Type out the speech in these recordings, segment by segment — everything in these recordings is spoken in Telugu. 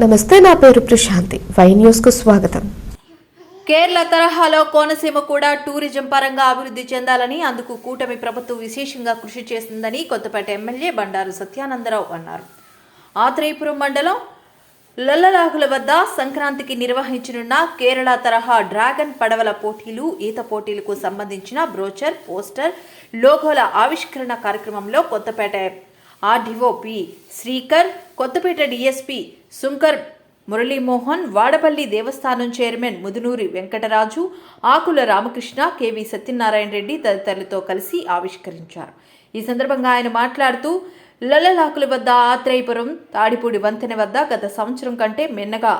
నమస్తే నా పేరు ప్రశాంతి. వై న్యూస్కు స్వాగతం. కేరళ తరహాలో కోనసీమ కూడా టూరిజం పరంగా అభివృద్ధి చెందాలని అందుకు కూటమి ప్రభుత్వం విశేషంగా కృషి చేస్తుందని కొత్తపేట ఎమ్మెల్యే బండారు సత్యానందరావు అన్నారు. ఆత్రేయపురం మండలం లల్లలాగుల వద్ద సంక్రాంతికి నిర్వహించనున్న కేరళ తరహా డ్రాగన్ పడవల పోటీలు ఈత పోటీలకు సంబంధించిన బ్రోచర్ పోస్టర్ లోగోల ఆవిష్కరణ కార్యక్రమంలో Kothapeta RDO P Srikar Kothapeta DSP Sunkar Muralimohan Vadapalli దేవస్థానం చైర్మన్ ముదునూరి వెంకటరాజు ఆకుల రామకృష్ణ కెవి సత్యనారాయణ రెడ్డి తదితరులతో కలిసి ఆవిష్కరించారు. ఈ సందర్భంగా ఆయన మాట్లాడుతూ లల్లలాకుల వద్ద ఆత్రేయపురం తాడిపూడి వంతెన వద్ద గత సంవత్సరం కంటే మిన్నగా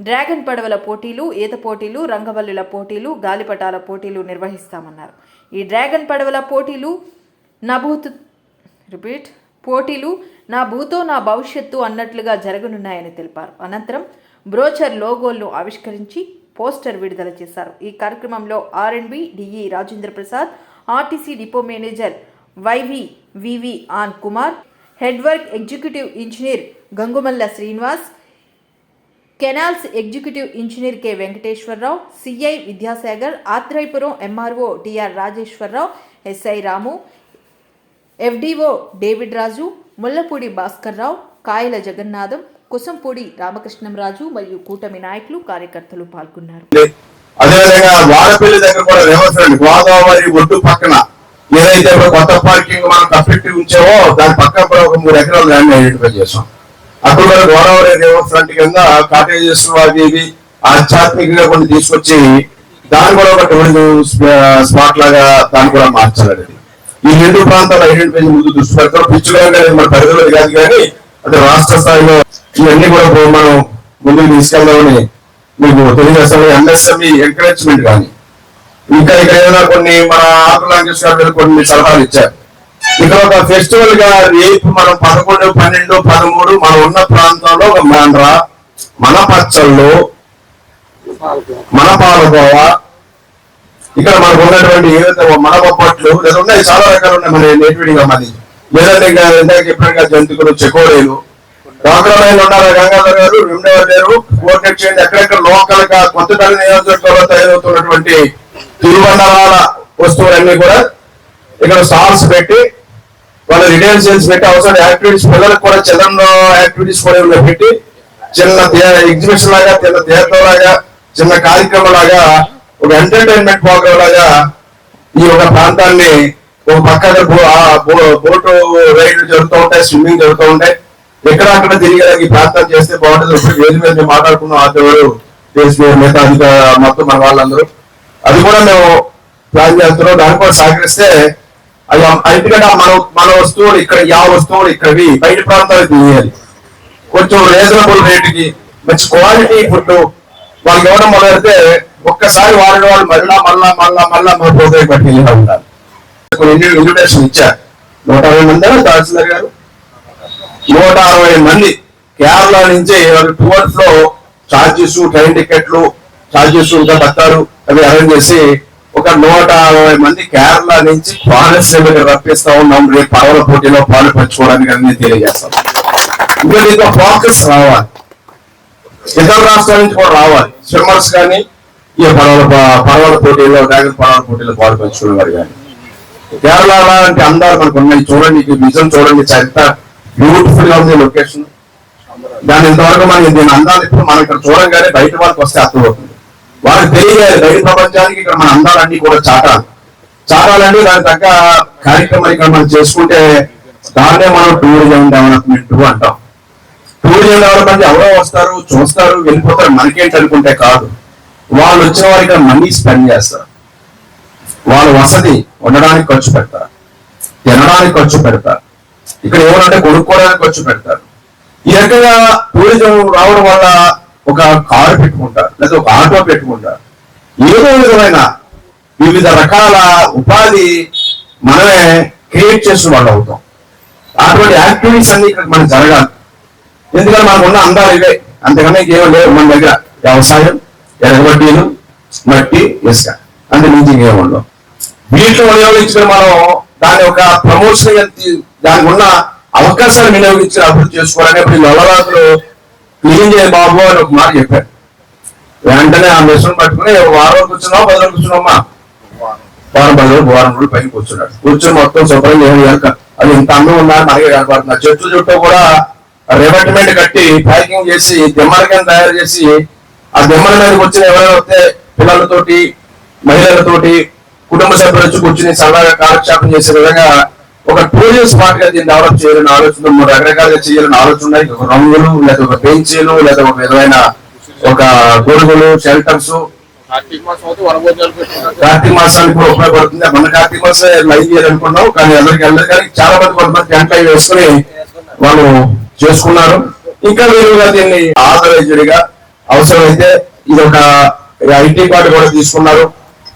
డ్రాగన్ పడవల పోటీలు ఈత పోటీలు రంగవల్లుల పోటీలు గాలిపటాల పోటీలు నిర్వహిస్తామన్నారు. ఈ డ్రాగన్ పడవల పోటీలు నభూత్ రిపీట్ పోటీలు నా భూతో నా భవిష్యత్తు అన్నట్లుగా జరగనున్నాయని తెలిపారు. అనంతరం బ్రోచర్ లోగోలను ఆవిష్కరించి పోస్టర్ విడుదల చేశారు. ఈ కార్యక్రమంలో R and B DE Rajendra Prasad RTC depot manager YV VV on Kumar head work executive engineer Gangumalla Srinivas canals executive engineer K Venkateswararao CI Vidyasagar Atreyapuram MRO TR Rajeswararao SI Ramu FDO David Raju Mullapudi Bhaskarrao Kayala Jagannatham Kusampudi Ramakrishnamraju మరియు కూటమి నాయకులు కార్యకర్తలు పాల్గొన్నారు. అదేవిధంగా వాడపల్లి దగ్గర కూడా రివర్స్ గోదావరి ఒడ్డు పక్కన ఏదైతే కొత్త పార్కింగ్ మనం కప్పెట్టి ఉంచామో దాని పక్కన కూడా ఒక మూడు ఎకరాలు ల్యాండ్ ఐడెంటిఫై చేసాం అక్కడ కూడా గోదావరి రివర్ ఫ్రంట్ కింద కాటేజెస్ అవి ఇవి ఆధ్యాత్మికంగా కొన్ని తీసుకొచ్చి దాన్ని కూడా ఒక టూరిజం స్పాట్ లాగా దాన్ని కూడా మార్చాలి ఈ రెండు ప్రాంతాలు ఐడెంటిఫై ముందు దృష్టి పెడతాం మన పరిధిలో కాదు కానీ అది రాష్ట్ర స్థాయిలో ఇవన్నీ కూడా మనం ముందుకు తీసుకెళ్దామని మీకు తెలియజేస్తాను. ఎంఎస్ఎంఈ ఎంకరేజ్మెంట్ కానీ. ఇంకా ఇక్కడ ఏదైనా కొన్ని మన ఆకుల లాంగ్వేజ్ గారు కొన్ని సలహాలు ఇచ్చారు. ఇక్కడ ఒక ఫెస్టివల్గా రేపు మనం పదకొండు పన్నెండు పదమూడు మనం ఉన్న ప్రాంతంలో ఒక మాండ్ర మన పచ్చళ్ళు మన పాలకోవా ఇక్కడ మనకు ఉన్నటువంటి ఏదైతే మన బొప్పట్లు లేదా ఉన్నాయి చాలా రకాలు ఉన్నాయి మన నేటివిటీగా మరి. లేదంటే ఇంకా ఇందాక చెప్పినట్టుగా జంతువులు చెకోడీలు. డాక్టర్ లైన్ ఉన్నారు గంగాధర్ గారు రెండవ లేరు కోఆర్డినేట్ చేయండి. ఎక్కడెక్కడ లోకల్గా కొత్తపల్లి నియోజకవర్గంలో తయారవుతున్నటువంటి తిరువన్నరాల వస్తువులన్నీ కూడా ఇక్కడ స్టాల్స్ పెట్టి వాళ్ళ రిటైల్ సేల్స్ పెట్టి అవసరం యాక్టివిటీస్ పిల్లలకు కూడా చిల్డ్రన్ యాక్టివిటీస్ కూడా పెట్టి చిన్న ఎగ్జిబిషన్ లాగా చిన్న థియేటర్ లాగా చిన్న కార్యక్రమం లాగా ఒక ఎంటర్టైన్మెంట్ ప్రోగ్రామ్ లాగా ఈ ఒక ప్రాంతాన్ని ఒక పక్కన బో- బో- బోటు రైడ్లు జరుగుతూ ఉంటాయి స్విమ్మింగ్ జరుగుతూ ఉంటాయి. ఎక్కడ అక్కడ తిరిగేలాగా ఈ ప్రాంతం చేస్తే బాగుంటుంది. ఇప్పుడు వేది మీద మేము మాట్లాడుకున్నాం ఆదవారు దేశ మిగతా అధిక మొత్తం మన వాళ్ళందరూ. అది కూడా మేము ప్లాన్ చేస్తున్నాం. దాన్ని కూడా సహకరిస్తే అది ఎందుకంటే మన మన వస్తువులు ఇక్కడ యా వస్తువులు ఇక్కడవి. బయట ప్రాంతాలకు తీయాలి కొంచెం రీజనబుల్ రేటుకి మంచి క్వాలిటీ ఫుడ్ వాళ్ళకి ఇవ్వడం మొదలెడితే ఒక్కసారి వాడిన వాళ్ళు మళ్ళా మళ్ళా మళ్ళా మళ్ళా మా పోతే పట్టుకెళ్ళి ఉండాలి కొన్ని ఇన్విటేషన్ ఇచ్చారు? నూట అరవై మంది తహసీల్దార్ గారు. నూట అరవై మంది. కేరళ నుంచి టూర్స్లో చార్జెస్ ట్రైన్ టికెట్లు చార్జెస్ ఇంకా బత్తారు అవి అరేంజ్ చేసి ఒక నూట అరవై మంది కేరళ నుంచి పాలసీలకు రప్పిస్తా ఉన్నాం. రేపు పడవల పోటీలో పాలు పంచుకోవడానికి అన్ని తెలియజేస్తాం ఇంకా ఫోకస్ రావాలి. ఇతర రాష్ట్రాల నుంచి కూడా రావాలి. స్విమ్మర్స్ కానీ ఈ పడవల పడవల పోటీలో డ్రాగన్ పడవల పోటీలో పాలు పంచుకునే వారు కానీ. కేరళ లాంటి అందాలు మనకు ఉన్నాయి. చూడండి నిజం చూడండి. ఎంత బ్యూటిఫుల్గా ఉంది లొకేషన్ దాని ఇంతవరకు మనం దీని అందాలు ఇప్పుడు మనం ఇక్కడ చూడంగానే బయట వాళ్ళకి వస్తే అర్థమవుతుంది. వాళ్ళకి తెలియలేదు బయట ప్రపంచానికి ఇక్కడ మన అందాలన్నీ కూడా చాటాలి. చాటాలంటే దాని తగ్గ కార్యక్రమాలు ఇక్కడ మనం చేసుకుంటే దాన్నే మనం టూరిజం డెవలప్మెంట్ అంటాం. టూరిజం డెవలప్మెంట్ ఎవరో వస్తారు చూస్తారు వెళ్ళిపోతారు. మనకేంటి అనుకుంటే కాదు. వాళ్ళు వచ్చిన వారు ఇక్కడ మనీ స్పెండ్ చేస్తారు. వాళ్ళు వసతి ఉండడానికి ఖర్చు పెడతారు. తినడానికి ఖర్చు పెడతారు. ఇక్కడ ఏమనంటే కొనుక్కోవడానికి ఖర్చు పెడతారు. ఈ రకంగా టూరిజం రావడం వల్ల ఒక కారు పెట్టుకుంటారు లేదా ఒక ఆటో పెట్టుకుంటారు. ఏదో విధమైన వివిధ రకాల ఉపాధి మనమే క్రియేట్ చేసిన వాళ్ళు అవుతాం. అటువంటి యాక్టివిటీస్ అన్ని ఇక్కడ మనకు జరగాలి. ఎందుకంటే మనకున్న అందాలు ఇవే. అంతకన్నా ఇంకేమో లేవు మన దగ్గర. వ్యవసాయం ఎరగబడ్డీలు మట్టి ఇసుక. అంటే మించి ఇంకేం ఉండవు. వీటిని వినియోగించడం మనం దాని ఒక ప్రమోషన్ దానికి ఉన్న అవకాశాలు వినియోగించి అభివృద్ధి చేసుకోవాలని ఇప్పుడు ఈ నల్లరాజులు క్లీన్ చేయ బాబు అని ఒక మాట చెప్పారు. వెంటనే ఆ మిషన్ పట్టుకుని వారం కూర్చున్నావు పది రోజులు వారం పది రోజులు వారం రోజులు పైన కూర్చున్నాడు. కూర్చొని మొత్తం శుభ్రం చేయడం అది ఇంత అన్నం ఉందని మనకి కనపడుతుంది చెట్టు చుట్టూ కూడా రివర్ట్మెంట్ కట్టి ప్యాకింగ్ చేసి దిమ్మలకని తయారు చేసి ఆ దిమ్మల మీదకి వచ్చిన ఎవరైనా వస్తే పిల్లలతోటి మహిళలతోటి కుటుంబ సభ్యులు వచ్చి కూర్చుని సరదాగా కాలక్షేపం చేసే విధంగా ఒక టూరిజం స్పాట్గా దీన్ని డెవలప్ చేయాలని ఆలోచన మూడు రకరకాలుగా చేయాలని ఆలోచన ఉన్నాయి. ఒక రంగులు లేదా ఒక బెంచీలు లేదా ఒక విధమైన ఒక గొడుగులు షెల్టర్స్. కార్తీక మాసానికి కూడా ఉపయోగపడుతుంది. మన కార్తీక మాసం లైవ్ చేయాలనుకున్నాం. కానీ అందరికి వెళ్ళదు కానీ చాలా మంది కొంతమంది అవి వేసుకుని వాళ్ళు చేసుకున్నారు. ఇంకా వీలుగా దీన్ని ఆథరైజ్డ్గా అవసరమైతే ఇది ఒక ఐటీ కార్డు కూడా తీసుకున్నారు.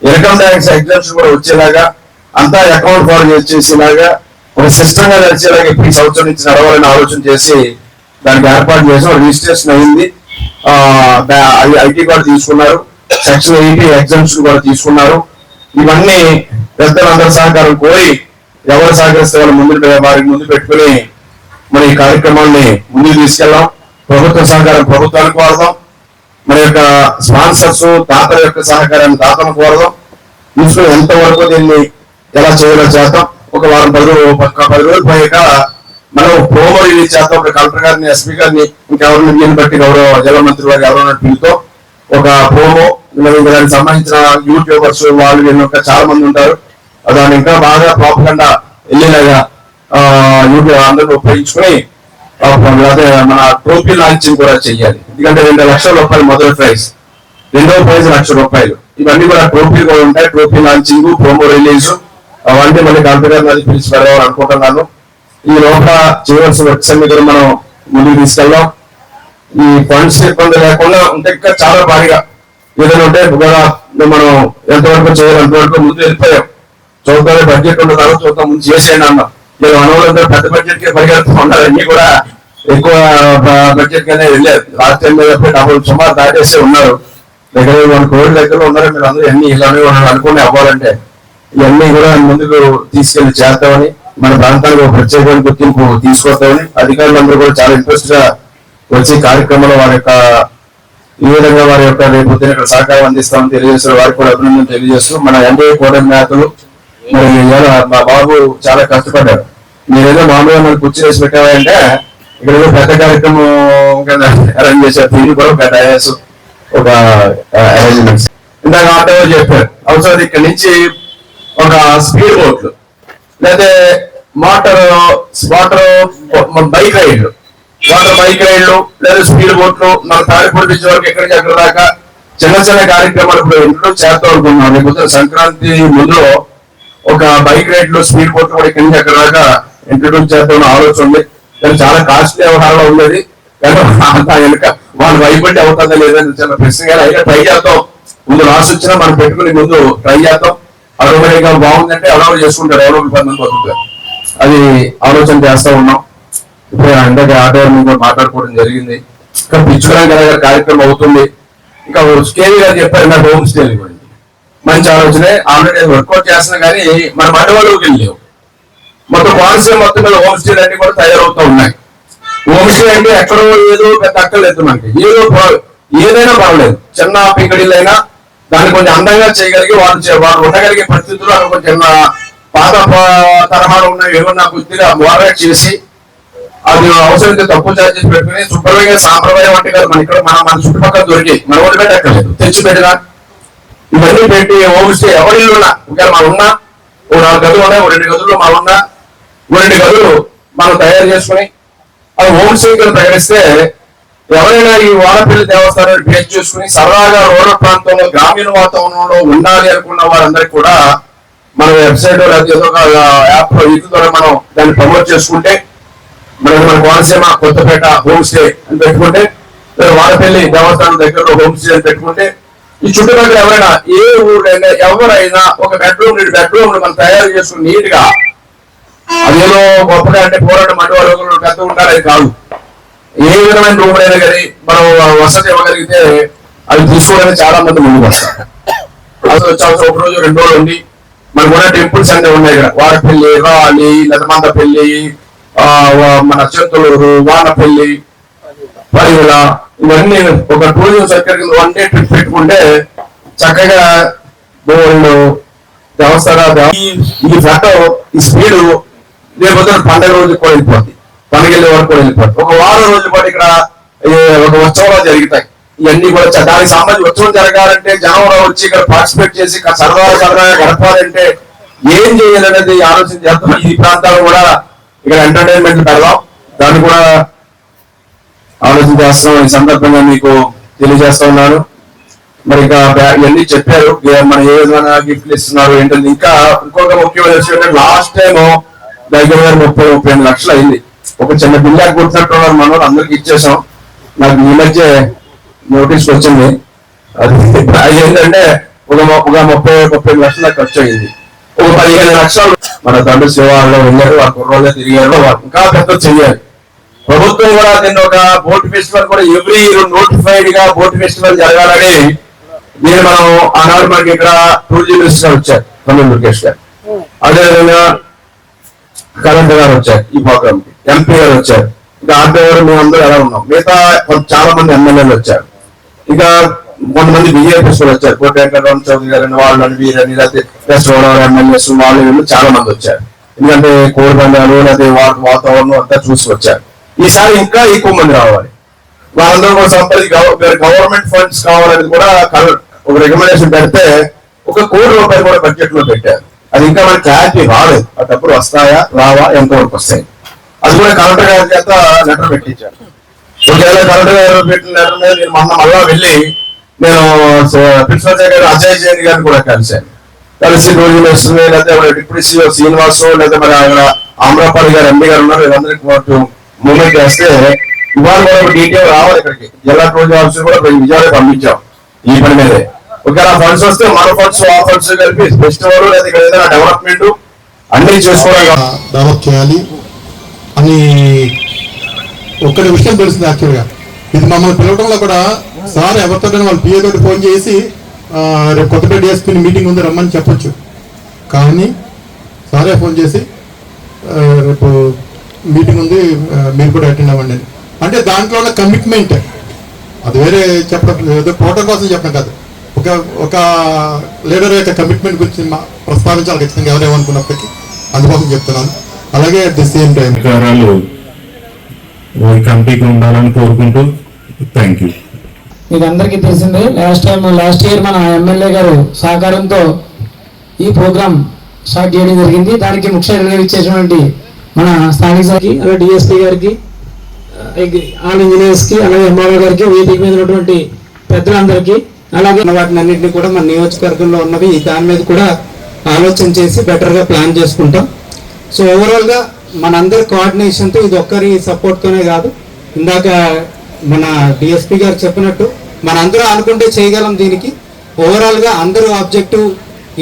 ఇన్కమ్ ట్యాక్స్ ఎగ్జామ్స్ కూడా వచ్చేలాగా అంతా అకౌంట్ ఫార్మ్ చేసేలాగా ఒక సిస్టమ్గా నడిచేలాగా ఇప్పుడు ఈ సంవత్సరం నుంచి నడవాలని ఆలోచన చేసి దానికి ఏర్పాటు చేసాం రిజిస్ట్రేషన్ అయింది. ఐటీ కార్డు తీసుకున్నారు. సెక్షన్ ఎయిటీ ఎగ్జామ్స్ కూడా తీసుకున్నారు. ఇవన్నీ పెద్దలందరి సహకారం కోరి ఎవరు సహకరిస్తే వాళ్ళు ముందు వారికి ముందు పెట్టుకుని మన ఈ కార్యక్రమాన్ని ముందుకు తీసుకెళ్దాం. ప్రభుత్వ సహకారం ప్రభుత్వానికి వాడదాం. మన యొక్క స్పాన్సర్స్ తాతల యొక్క సహకారాన్ని తాతను కోరదాం తీసుకుని ఎంతవరకు దీన్ని ఎలా చేయాలో చేద్దాం ఒక వారం పది రోజులు పది రోజులు పోయాక మనం ప్రోమో రిలీజ్ చేద్దాం ఒక కలెక్టర్ గారిని ఎస్పీ గారిని ఇంకెవరిని దీన్ని బట్టి గౌరవ జల మంత్రి వారు ఎవరైనా పిలుతో ఒక ప్రోమో ఇంకా దానికి సంబంధించిన యూట్యూబర్స్ వాళ్ళు వీళ్ళు ఇంకా చాలా మంది ఉంటారు. దాన్ని ఇంకా బాగా ప్రాపకుండా వెళ్ళేలాగా యూట్యూబ్ అందరూ ఉపయోగించుకుని అదే మన ట్రోఫీ లాంచింగ్ కూడా చెయ్యాలి. ఎందుకంటే రెండు లక్షల రూపాయలు మొదటి ప్రైజ్. రెండవ ప్రైజ్ లక్ష రూపాయలు. ఇవన్నీ కూడా ట్రోఫీలు కూడా ఉంటాయి. ట్రోఫీ లాంచింగ్ ప్రోమో రిలీజ్ అవన్నీ మళ్ళీ కలెక్టర్ గారిని అది పిలిచి అనుకుంటున్నాను. ఈ లోపల చేయవలసిన వర్క్స్ అన్ని కూడా మనం ముందుకు తీసుకెళ్దాం. ఈ ఫండ్స్ ఇబ్బంది లేకుండా ఉంటే ఇంకా చాలా భారీగా. ఏదైనా ఉంటే కూడా మనం ఎంతవరకు చేయాలి అంతవరకు ముందు వెళ్ళిపోయాం. చూద్దాం బడ్జెట్ ఉన్న తర్వాత చూద్దాం ముందు చేసేయండి అన్నాం. ఇలా మనవాళ్ళందరూ పెద్ద బడ్జెట్కి పరిగెడుతూ ఉన్నారు. అన్ని కూడా ఎక్కువ బడ్జెట్ గానే వెళ్ళారు. లాస్ట్ టైం డబ్బులు సుమారు దాటేస్తే ఉన్నారు. దగ్గర మన కోవిడ్ దగ్గర ఉన్నారు. మీరు అందరూ అన్ని ఇలానే ఉన్నారు అనుకుని అవ్వాలంటే ఇవన్నీ కూడా ముందుకు తీసుకెళ్ళి చేస్తామని మన ప్రాంతానికి ఒక ప్రత్యేకమైన గుర్తింపు తీసుకొస్తామని అధికారులందరూ కూడా చాలా ఇంట్రెస్ట్గా వచ్చి కార్యక్రమంలో వారి యొక్క ఈ విధంగా వారి యొక్క రేపు ఇక్కడ సహకారం అందిస్తామని తెలియజేస్తున్న వారికి కూడా అభినందన తెలియజేస్తూ మన ఎన్డీఏ కోడ నేతలు మరి ఇవాళ మా బాబు చాలా కష్టపడ్డారు మీరేదో మామూలుగా మనకు కుర్చీ వేసి పెట్టావంటే ఇక్కడ ఏదో పెద్ద కార్యక్రమం కదా అరేంజ్ చేశారు. దీన్ని కూడా ఒక డయాస్ ఒక అరేంజ్మెంట్స్ ఇందాక ఆటో చెప్పారు? అవసరం ఇక్కడ నుంచి ఒక స్పీడ్ బోట్లు లేదా మోటార్ వాటర్ బైక్ రైడ్లు వాటర్ బైక్ రైడ్లు లేదా స్పీడ్ బోట్లు మన తాడిపూడి బీచ్ వరకు ఎక్కడికి అక్కడ దాకా చిన్న చిన్న కార్యక్రమాలు ఇప్పుడు ఇంట్లో చేద్దాం అనుకున్నాం రేపు సంక్రాంతి ముందు ఒక బైక్ రైడ్లో స్పీడ్ బోట్ కూడా ఇక్కడి నుంచి అక్కడ దాకా ఇంట్రడ్యూస్ చేద్దాం ఆలోచన ఉంది. కానీ చాలా కాస్ట్లీ వ్యవహారంలో ఉండేది కానీ అంత వెనుక వాళ్ళు భయపడి అవుతుందా లేదని చాలా ప్రశ్న అయితే ట్రై చేద్దాం. ముందు లాస్ వచ్చినా మనం పెట్టుకుని ముందు ట్రై చేద్దాం. ఆటోమేటిక్గా బాగుందంటే అలౌ చేసుకుంటారు. ఎవరో ఇబ్బంది పది మంది అది ఆలోచన చేస్తా ఉన్నాం. ఇప్పుడు ఇందాక ఆటో కూడా మాట్లాడుకోవడం జరిగింది. ఇంకా పిచ్చుకరాంగ్ కార్యక్రమం అవుతుంది. ఇంకా స్కేల్ గారు చెప్పారు నాకు హోమ్ స్టే మంచి ఆలోచనే ఆల్రెడీ వర్కౌట్ చేస్తున్నా కానీ మన మండవాళ్ళకి వెళ్ళలేవు మొత్తం కోనసీమ మొత్తం మీద హోమ్ స్టేలు అన్ని కూడా తయారవుతూ ఉన్నాయి. హోమ్ స్టే అంటే ఎక్కడో ఏదో పెద్ద అక్కర్లేదు మనకి. ఏదో ఏదైనా పర్వాలేదు. చిన్న పింకడీలైనా దాన్ని కొంచెం అందంగా చేయగలిగి వాళ్ళు వారు వాళ్ళు ఉండగలిగే పరిస్థితుల్లో అక్కడ కొంచెం చిన్న పాత ప- తరహాలో ఉన్న ఏమన్నా కొద్దిగా మోడరేట్ చేసి అది అవసరమైతే తప్పు చార్జెస్ పెట్టుకుని శుభ్రంగా అంటే కాదు మన ఇక్కడ మన మన చుట్టుపక్కల దొరికి మన ఒంటి పెట్టక్కర్లేదు తెచ్చి పెట్టినా ఇవన్నీ పెట్టి ఓమిస్తే ఎవరి ఇల్లు ఉన్నా? ఒకవేళ మనం ఉన్నా ఓ నాలుగు గదులు ఉన్నాయి ఓ రెండు గదులు మనం ఉన్నా ఓ రెండు గదులు మనం తయారు చేసుకుని అది హోమ్ స్టే ప్రకటిస్తే ఎవరైనా ఈ వాడపల్లి దేవస్థానాన్ని పేరు చేసుకుని సరదాగా రూరల్ ప్రాంతంలో గ్రామీణ వాతావరణంలో ఉండాలి అనుకున్న వారందరికీ కూడా మన వెబ్సైట్ లేకపోతే ఒక యాప్ వీటి ద్వారా మనం దాన్ని ప్రమోట్ చేసుకుంటే మనకి మన కోనసీమ కొత్తపేట హోమ్ స్టే అని పెట్టుకుంటే వాడపల్లి దేవస్థానం దగ్గరలో హోమ్ స్టే అని పెట్టుకుంటే ఈ చుట్టుపక్కల ఎవరైనా ఏ ఊరైనా ఎవరైనా ఒక బెడ్రూమ్ రెండు బెడ్రూమ్ మనం తయారు చేసుకుని నీట్గా అదేదో గొప్పగా అంటే పోరాటం అంటే వాళ్ళు పెద్ద ఉంటారు అది కాదు. ఏ విధమైన రూమ్ అయినా కానీ మనం వసతి ఇవ్వగలిగితే అవి తీసుకోవడానికి చాలా మంది ముందుకు వస్తారు. అసలు వచ్చాల్సిన ఒక రోజు రెండు రోజులు ఉండి మనకు ఉన్న టెంపుల్స్ అన్ని ఉన్నాయి ఇక్కడ. వాడపల్లి రాలి నెదమంద పెళ్ళి ఆ, మన చేతులూరు వానపల్లి మరి ఇలా ఇవన్నీ ఒక టూరిజం సెక్టర్ కింద వన్ డే ట్రిప్ పెట్టుకుంటే చక్కగా బోల్డ్ దేవస్థాన ఈ- ఈ ఫోటో ఈ స్పీడ్ రేపు పండగ రోజు కూడా వెళ్ళిపోద్ది. పండగ వెళ్ళే వరకు కూడా వెళ్ళిపోద్ది. ఒక వారం రోజుల పాటు ఇక్కడ ఒక ఉత్సవాలు జరుగుతాయి. ఇవన్నీ కూడా దానికి సంబంధించి ఉత్సవం జరగాలంటే జనం వచ్చి ఇక్కడ పార్టిసిపేట్ చేసి ఇక్కడ సరదాగా సరదాగా గడపాలంటే ఏం చేయాలనేది ఆలోచన చేస్తాం ఈ ప్రాంతాలు కూడా ఇక్కడ ఎంటర్టైన్మెంట్ పెడదాం. దాన్ని కూడా ఆలోచన చేస్తున్నాం ఈ సందర్భంగా మీకు తెలియజేస్తా ఉన్నాను. మరి ఇంకా ఇవన్నీ చెప్పారు. మన ఏ విధంగా గిఫ్ట్లు ఇస్తున్నారు ఏంటంటే ఇంకా ఇంకొక ముఖ్యమైన విషయం ఏంటంటే లాస్ట్ టైం దగ్గర దగ్గర ముప్పై ముప్పై ఎనిమిది లక్షలు అయింది. ఒక చిన్న బిల్లా కూర్చున్నట్టున్నారు మన వాళ్ళు అందరికి ఇచ్చేసాం నాకు ఈ మధ్య నోటీస్ వచ్చింది. అది ఏంటంటే ఒక ఒక ముప్పై ముప్పై ఐదు లక్షల ఖర్చు అయింది ఒక పదిహేను లక్షలు. మన తండ్రి శివాలలో వెళ్ళారు ఆ కుర్రోళ్ళే తిరిగారు వాళ్ళు ఇంకా పెద్ద చెయ్యాలి. ప్రభుత్వం కూడా నిన్న ఒక బోట్ ఫెస్టివల్ కూడా ఎవ్రీ ఇయర్ నోటిఫైడ్గా బోట్ ఫెస్టివల్ జరగాలని నేను మనం ఆనాడు మనకి ఇక్కడ టూరిజం మినిస్టర్ వచ్చారు తమిళ లోకేష్ గారు. అదేవిధంగా కరెంట్ గారు వచ్చారు ఈ ప్రోగ్రామ్కి. ఎంపీ గారు వచ్చారు. ఇంకా ఆర్పీ గారు మేము అందరూ ఎలా ఉన్నాం? మిగతా చాలా మంది ఎమ్మెల్యేలు వచ్చారు. ఇంకా కొంతమంది బీజేపీ కూడా వచ్చారు. కోట వెంకటరామ చౌదరి గారు అని వాళ్ళు అని వీరని లేకపోతే వెస్ట్ గోదావరి ఎమ్మెల్యేస్ వాళ్ళు వీళ్ళు చాలా మంది వచ్చారు. ఎందుకంటే కోడి పందాలు లేకపోతే వాతావరణం అంతా చూసి వచ్చారు. ఈసారి ఇంకా ఎక్కువ మంది రావాలి. వాళ్ళందరూ కూడా సంపాదించి గవర్నమెంట్ ఫండ్స్ కావాలని కూడా ఒక రికమెండేషన్ పెడితే ఒక కోటి రూపాయలు కూడా బడ్జెట్లో పెట్టారు. అది ఇంకా మనకి క్లారిటీ రాలేదు. ఆ డబ్బులు వస్తాయా రావా ఎంతవరకు వస్తాయి? అది కూడా కలెక్టర్ గారి చేత లెటర్ పెట్టించారు. ఒకవేళ కలెక్టర్ గారు పెట్టిన లెటర్ మీద నేను మొన్న మళ్ళా వెళ్ళి నేను ప్రిన్సిపల్ సెక్రటరీ అజయ్ జైన్ గారిని కూడా కలిశాను. కలిసి రోజు వస్తుంది లేకపోతే డిప్యూటీ సీఓ శ్రీనివాస్ లేదా మరి ఆయన ఆమ్రపాలి గారు ఎంపీ గారు ఉన్నారు. వీళ్ళందరికీ మూమెంట్ చేస్తే ఇవాళ కూడా డీటెయిల్ రావాలి ఇక్కడికి. జిల్లా టూరిజం ఆఫీసర్ కూడా విజయవాడ పంపించాం ఈ పని మీదే. ఒకవేళ ఫండ్స్ వస్తే మన ఫండ్స్ ఆ ఫండ్స్ కలిపి ఫెస్టివల్ లేదా ఇక్కడ ఏదైనా డెవలప్మెంట్ అన్ని చేసుకోవడం డెవలప్ చేయాలి. అని ఒక్కటి విషయం తెలిసింది యాక్చువల్గా ఇది మమ్మల్ని పిలవడంలో కూడా సార్ ఎవరితో వాళ్ళు పిఏ తోటి ఫోన్ చేసి రేపు కొత్తపేట డిఎస్పీని మీటింగ్ ఉంది రమ్మని చెప్పొచ్చు. కానీ సారే ఫోన్ చేసి రేపు మీటింగ్ ఉంది మీరు కూడా అటెండ్ అవ్వండి. అంటే దాంట్లో ఉన్న కమిట్మెంట్ అది వేరే చెప్పడం ఏదో ప్రోటోకాల్ కోసం చెప్పడం కాదు. ఒక ఒక లీడర్ యొక్క కమిట్మెంట్ గురించి మా- ప్రస్తావించాలి ఖచ్చితంగా ఎవరేమనుకున్నప్పటికీ. అందుకోసం చెప్తున్నాను. అలాగే అట్ ది సేమ్ టైం అధికారాలు ఈ కమిటీకి ఉండాలని కోరుకుంటూ థ్యాంక్ యూ మీకు అందరికీ తెలిసిందే లాస్ట్ టైం లాస్ట్ ఇయర్ మన ఎమ్మెల్యే గారు సహకారంతో ఈ ప్రోగ్రామ్ స్టార్ట్ చేయడం జరిగింది. దానికి ముఖ్య అతిథిగా ఇచ్చేటువంటి మన స్థానిక సార్కి అలాగే డిఎస్పీ గారికి ఆల్ ఇంజనీర్స్కి అలాగే ఎంఆర్ఓ గారికి వేదిక మీద ఉన్నటువంటి పెద్దలందరికీ అలాగే వాటిని అన్నింటినీ కూడా మన నియోజకవర్గంలో ఉన్నవి దాని మీద కూడా ఆలోచన చేసి బెటర్గా ప్లాన్ చేసుకుంటాం. సో ఓవరాల్గా మనందరి కోఆర్డినేషన్తో ఇది ఒక్కరి సపోర్ట్తోనే కాదు. ఇందాక మన డిఎస్పి గారు చెప్పినట్టు మనందరూ అనుకుంటే చేయగలం దీనికి. ఓవరాల్గా అందరూ ఆబ్జెక్టివ్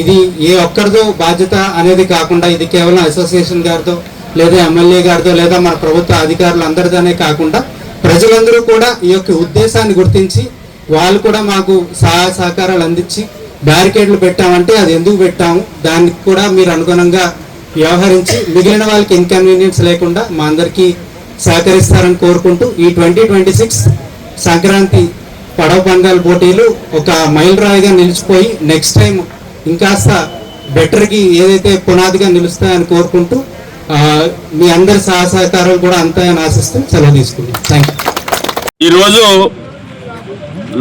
ఇది ఏ ఒక్కరిదో బాధ్యత అనేది కాకుండా ఇది కేవలం అసోసియేషన్ గారితో లేదా ఎమ్మెల్యే గారితో లేదా మన ప్రభుత్వ అధికారులు కాకుండా ప్రజలందరూ కూడా ఈ యొక్క ఉద్దేశాన్ని గుర్తించి వాళ్ళు కూడా మాకు సహాయ సహకారాలు అందించి బ్యారికేడ్లు పెట్టామంటే అది ఎందుకు పెట్టాము? దానికి కూడా మీరు అనుగుణంగా వ్యవహరించి మిగిలిన వాళ్ళకి ఇన్కన్వీనియన్స్ లేకుండా మా అందరికీ సహకరిస్తారని కోరుకుంటూ ఈ ట్వంటీ ట్వంటీ సిక్స్ సంక్రాంతి పడవ పందాల పోటీలు ఒక మైల్ రాయిగా నిలిచిపోయి నెక్స్ట్ టైం ఇంకాస్త బెటర్కి ఏదైతే పునాదిగా నిలుస్తాయని కోరుకుంటూ మీ అందరి సహసహకారం కూడా అంతా ఆశిస్తూ సెలవు తీసుకుంటాం థ్యాంక్ యూ ఈరోజు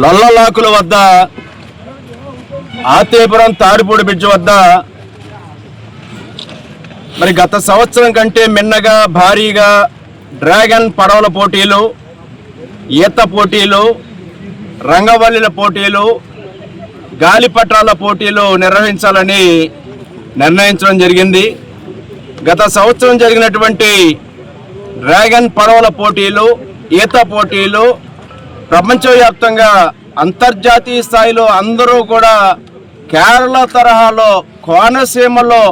లల్లలాకుల వద్ద ఆతేపురం తాడిపూడి బ్రిడ్జ్ వద్ద మరి గత సంవత్సరం కంటే మిన్నగా భారీగా డ్రాగన్ పడవల పోటీలు ఈత పోటీలు రంగవల్లిల పోటీలు గాలిపటాల పోటీలు నిర్వహించాలని నిర్ణయించడం జరిగింది. గత సంవత్సరం జరిగినటువంటి డ్రాగన్ పడవల పోటీలు ఈత పోటీలు ప్రపంచవ్యాప్తంగా అంతర్జాతీయ స్థాయిలో అందరూ కూడా కేరళ తరహాలో కోనసీమలో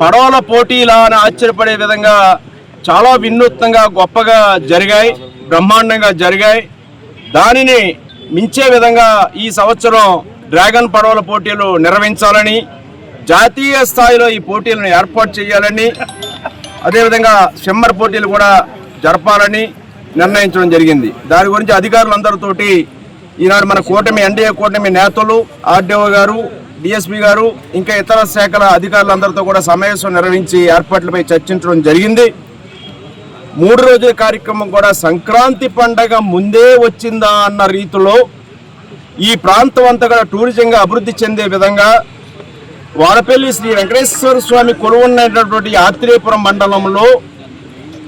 పడవల పోటీలా అని ఆశ్చర్యపడే విధంగా చాలా వినూత్నంగా గొప్పగా జరిగాయి బ్రహ్మాండంగా జరిగాయి. దానిని మించే విధంగా ఈ సంవత్సరం డ్రాగన్ పడవల పోటీలు నిర్వహించాలని జాతీయ స్థాయిలో ఈ పోటీలను ఏర్పాటు చేయాలని అదేవిధంగా స్విమ్మర్ పోటీలు కూడా జరపాలని నిర్ణయించడం జరిగింది. దాని గురించి అధికారులందరితోటి ఈనాడు మన కూటమి ఎన్డీఏ కూటమి నేతలు ఆర్డీఓ గారు డిఎస్పీ గారు ఇంకా ఇతర శాఖల అధికారులందరితో కూడా సమావేశం నిర్వహించి ఏర్పాట్లపై చర్చించడం జరిగింది. మూడు రోజుల కార్యక్రమం కూడా సంక్రాంతి పండగ ముందే వచ్చిందా అన్న రీతిలో ఈ ప్రాంతం అంతా కూడా టూరిజంగా అభివృద్ధి చెందే విధంగా వాడపల్లి శ్రీ వెంకటేశ్వర స్వామి కొలువున్నటువంటి ఆత్రేయపురం మండలంలో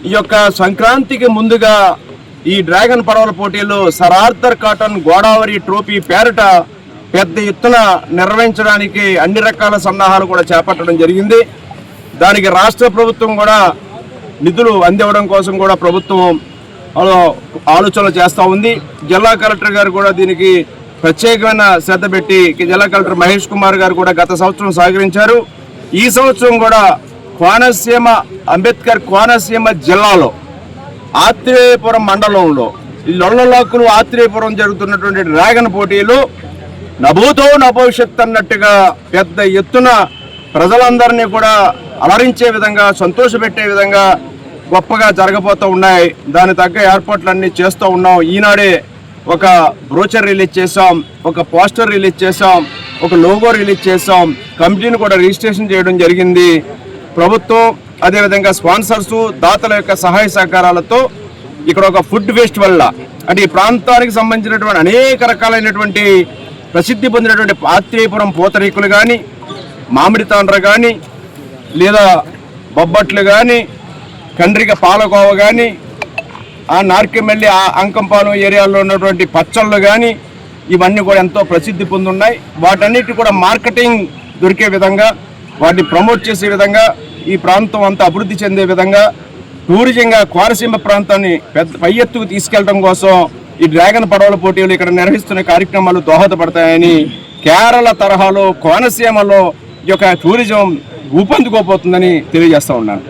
ఈ యొక్క సంక్రాంతికి ముందుగా ఈ డ్రాగన్ పడవల పోటీలు sir Arthur Cotton Godavari trophy పేరిట పెద్ద ఎత్తున నిర్వహించడానికి అన్ని రకాల సన్నాహాలు కూడా చేపట్టడం జరిగింది. దానికి రాష్ట్ర ప్రభుత్వం కూడా నిధులు అందివ్వడం కోసం కూడా ప్రభుత్వం ఆలోచనలు చేస్తూ ఉంది. జిల్లా కలెక్టర్ గారు కూడా దీనికి ప్రత్యేకమైన శ్రద్ధ పెట్టి జిల్లా కలెక్టర్ మహేష్ కుమార్ గారు కూడా గత సంవత్సరం సహకరించారు. ఈ సంవత్సరం కూడా కోనసీమ అంబేద్కర్ కోనసీమ జిల్లాలో ఆత్రేయపురం మండలంలో ఈ లొల్లలాకులు ఆత్రేయపురం జరుగుతున్నటువంటి డ్రాగన్ పోటీలు నభూతో నభవిష్యత్ అన్నట్టుగా పెద్ద ఎత్తున ప్రజలందరినీ కూడా అలరించే విధంగా సంతోషపెట్టే విధంగా గొప్పగా జరగబోతూ ఉన్నాయి. దాని తగ్గ ఏర్పాట్లన్నీ చేస్తూ ఉన్నాం. ఈనాడే ఒక బ్రోచర్ రిలీజ్ చేసాం ఒక పోస్టర్ రిలీజ్ చేసాం ఒక లోగో రిలీజ్ చేసాం కంపెనీని కూడా రిజిస్ట్రేషన్ చేయడం జరిగింది. ప్రభుత్వం అదేవిధంగా స్పాన్సర్స్ దాతల యొక్క సహాయ సహకారాలతో ఇక్కడ ఒక ఫుడ్ ఫెస్టివల్ అంటే ఈ ప్రాంతానికి సంబంధించినటువంటి అనేక రకాలైనటువంటి ప్రసిద్ధి పొందినటువంటి ఆత్రేయపురం పూతరేకులు కానీ మామిడి తాండ్ర కానీ లేదా బొబ్బట్లు కానీ కండ్రిక పాలకోవ కానీ ఆ నార్కెమెల్లి ఆ అంకంపాలెం ఏరియాలో ఉన్నటువంటి పచ్చళ్ళు కానీ ఇవన్నీ కూడా ఎంతో ప్రసిద్ధి పొందున్నాయి. వాటన్నిటి కూడా మార్కెటింగ్ దొరికే విధంగా వాటిని ప్రమోట్ చేసే విధంగా ఈ ప్రాంతం అంతా అభివృద్ధి చెందే విధంగా టూరిజంగా కోనసీమ ప్రాంతాన్ని పెద్ద పై ఎత్తుకు తీసుకెళ్ళడం కోసం ఈ డ్రాగన్ పడవల పోటీలు ఇక్కడ నిర్వహిస్తున్న కార్యక్రమాలు దోహదపడతాయని కేరళ తరహాలో కోనసీమలో ఈ యొక్క టూరిజం ఊపందుకోపోతుందని తెలియజేస్తూ ఉన్నాను.